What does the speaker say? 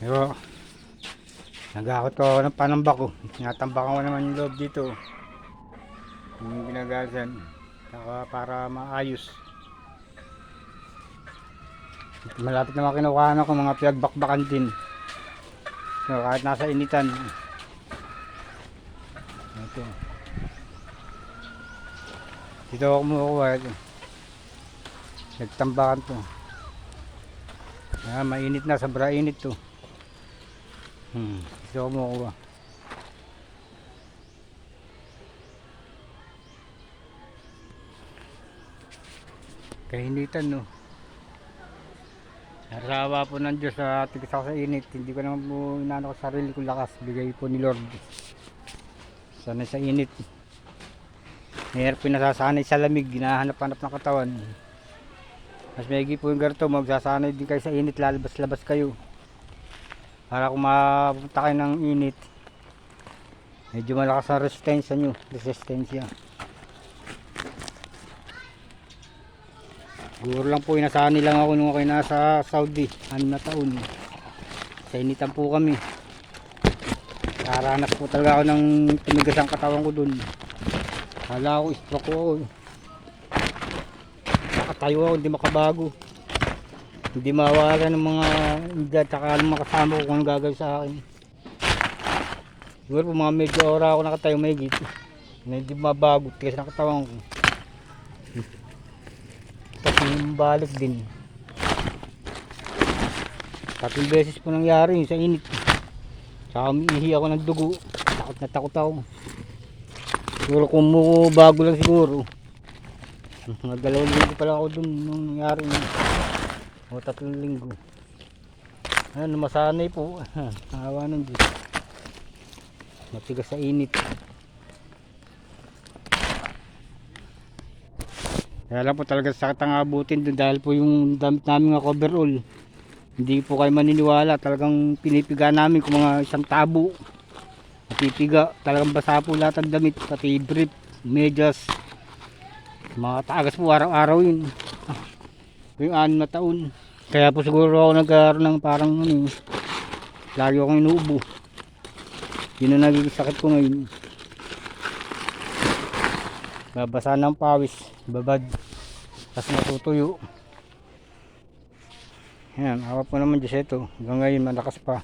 Pero, nagakot ko ako ng panambak ko. Tinatambakan ko naman yung loob dito. Yung ginagasan. Saka para maayos. Malapit na makinukuha ko mga pinagbakbakan din. So, kahit nasa initan. Ito. Dito ako kumukuha. Nagtambakan to. Ah, mainit na, sobra init to. Hmm, dito ako kumukuha. Kainitan no. Narawa po ng Diyos sa ako sa init. Hindi ko naman po inaano ko sarili ko lakas. Bigay po ni Lord. Sana sa init. Mayroon po nasasanay sa lamig. Ginahanap-hanap ng katawan. Mas maigi po yung ganito. Magsasanay din kayo sa init. Lalabas-labas kayo. Para kung mapunta kayo ng init. Medyo malakas ang resistensya nyo. Resistensya. Siguro lang po inasanay lang ako nung ako nasa Saudi. Anim na taon. Sa initan po kami. Karanas po talaga ako ng tumigas ang katawan ko dun. Kala ko stroke ko ako. eh. Nakatayo ako, hindi makabago. Hindi mawala ng mga edad tsaka ng mga kasama ko kung gagawin sa akin. Siguro mga medyo ora ako nakatayo may gito. Na hindi mabago, tigas ng katawan ko. Tapos balik din. Tatlong beses po nangyari sa init. Saka umiihi ako ng dugo. Takot na takot ako. Siguro kung bago lang siguro. Mga dalawang linggo pa lang ako dun nung nangyari yun. O tatlong linggo. Ano, masanay po. Awa ng Diyos. Matigas sa init. Kaya lang po talaga sakit ang abutin doon dahil po yung damit namin nga coverall. Hindi po kayo maniniwala. Talagang pinipiga namin kung mga isang tabo. Napipiga. Talagang basa po lahat ng damit. Pati brief, medyas. Mga tagas po araw-araw yun. Yung anim na taon. Kaya po siguro ako nagkaroon ng parang ano, eh, lagi akong inuubo. Yun ang nagiging sakit ko ngayon. Babasa ng pawis, babad. Tapos natutuyo. Yan, awap ko naman Diyos ito. Hanggang ngayon malakas pa.